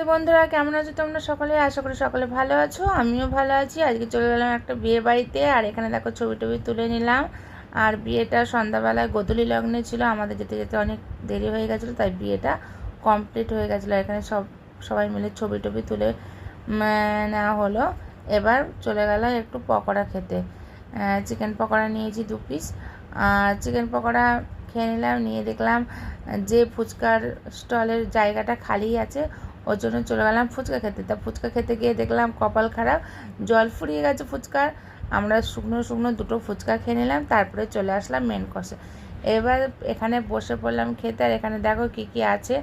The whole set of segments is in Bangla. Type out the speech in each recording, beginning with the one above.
বন্ধুরা, কেমন আছো তোমরা সকলে? আশা করি সকলে ভালো আছো, আমিও ভালো আছি। আজকে চলে গেলাম একটা বিয়ে বাড়িতে, আর এখানে দেখো ছবি টবি তুলে নিলাম। আর বিয়েটা সন্ধ্যাবেলায় গোধূলি লগ্নে ছিল, আমাদের যেতে যেতে অনেক দেরি হয়ে গেছিল, তাই বিয়েটা কমপ্লিট হয়ে গেছিল। এখানে সব, সবাই মিলে ছবি টবি তুলে নেওয়া হলো। এবার চলে গেল একটু পকোড়া খেতে। চিকেন পকোড়া নিয়েছি দু পিস। আর চিকেন পকোড়া খেয়ে নিলাম, নিয়ে দেখলাম যে ফুচকার স্টলের জায়গাটা খালি আছে ওর জন্য চলে গেলাম ফুচকা খেতে। তা ফুচকা খেতে গিয়ে দেখলাম কপাল খারাপ, জল ফুরিয়ে গেছে ফুচকার। আমরা শুকনো শুকনো দুটো ফুচকা খেয়ে নিলাম, তারপরে চলে আসলাম মেন কোর্সে এবার এখানে বসে পড়লাম খেতে, আর এখানে দেখো কি কি আছে।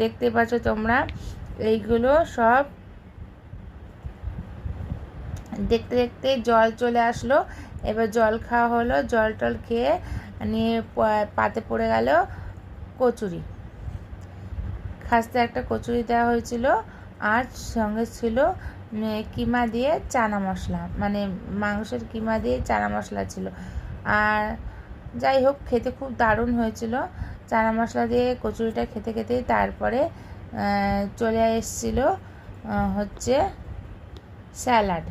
দেখতে পাচ্ছ তোমরা, এইগুলো সব দেখতে দেখতে জল চলে আসলো। এবার জল খাওয়া হলো, জল টল খেয়ে নিয়ে পাতে পড়ে গেল কচুরি। খাস্তে একটা কচুরি দেওয়া হয়েছিল আর সঙ্গে ছিল কিমা দিয়ে চানা মশলা মানে মাংসের কিমা দিয়ে চানা মশলা ছিল। আর যাই হোক, খেতে খুব দারুণ হয়েছিল। চানা মশলা দিয়ে কচুরিটা খেতে খেতেই তারপরে চলে এসেছিল হচ্ছে স্যালাড।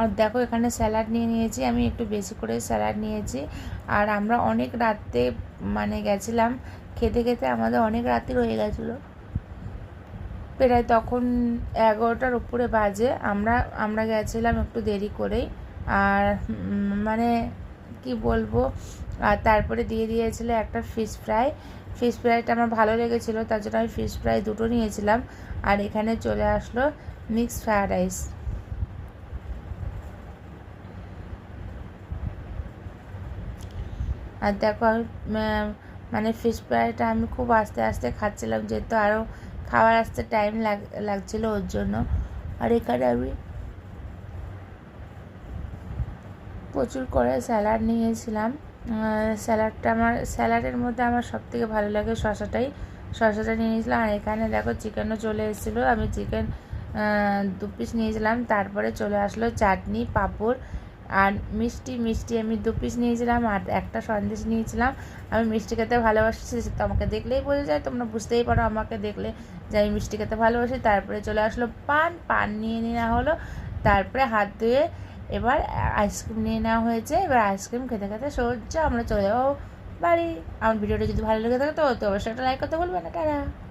আর দেখো এখানে স্যালাড নিয়ে নিয়েছি, আমি একটু বেশি করে স্যালাড নিয়েছি। আর আমরা অনেক রাতে মানে গেছিলাম, খেতে খেতে আমাদের অনেক রাত্রি হয়ে গেছিল। প্রায় তখন এগারোটার উপরে বাজে, আমরা আমরা গেছিলাম একটু দেরি করেই। আর মানে কি বলব, আর তারপরে দিয়ে দিয়েছিল একটা ফিশ ফ্রাই ফিশ ফ্রাইটা আমার ভালো লেগেছিলো, তার জন্য আমি ফিশ ফ্রাই দুটো নিয়েছিলাম। আর এখানে চলে আসলো মিক্স ফ্রায়েড রাইস আর দেখো মানে ফিশ ফ্রাইটা আমি খুব আস্তে আস্তে খাচ্ছিলাম, যেহেতু আরও খাবার আসতে টাইম লাগ, লাগছিল ওর জন্য। আর এখানে আমি প্রচুর করে স্যালাড নিয়েছিলাম। স্যালাডটা আমার স্যালাডের মধ্যে আমার সবথেকে ভালো লাগে শশাটাই শশাটা নিয়েছিলাম, আর এখানে দেখো চিকেনও চলে এসেছিল। আমি চিকেন দু পিস নিয়েছিলাম, তারপরে চলে আসলো চাটনি, পাঁপড় আর মিষ্টি মিষ্টি আমি দু পিস নিয়েছিলাম আর একটা সন্দেশ নিয়েছিলাম। আমি মিষ্টি খেতে ভালোবাসি, সে তো আমাকে দেখলেই বোঝা যায়। তোমরা বুঝতেই পারো আমাকে দেখলে যে আমি মিষ্টি খেতে ভালোবাসি। তারপরে চলে আসলো পান। পান নিয়ে নেওয়া হলো। তারপরে হাত ধুয়ে এবার আইসক্রিম নিয়ে নেওয়া হয়েছে। এবার আইসক্রিম খেতে খেতে সহ্য, আমরা চলে যাব বাড়ি। আমার ভিডিওটা যদি ভালো লেগে থাকে তো অবশ্যই একটা লাইক করতে বলবে না। টাটা।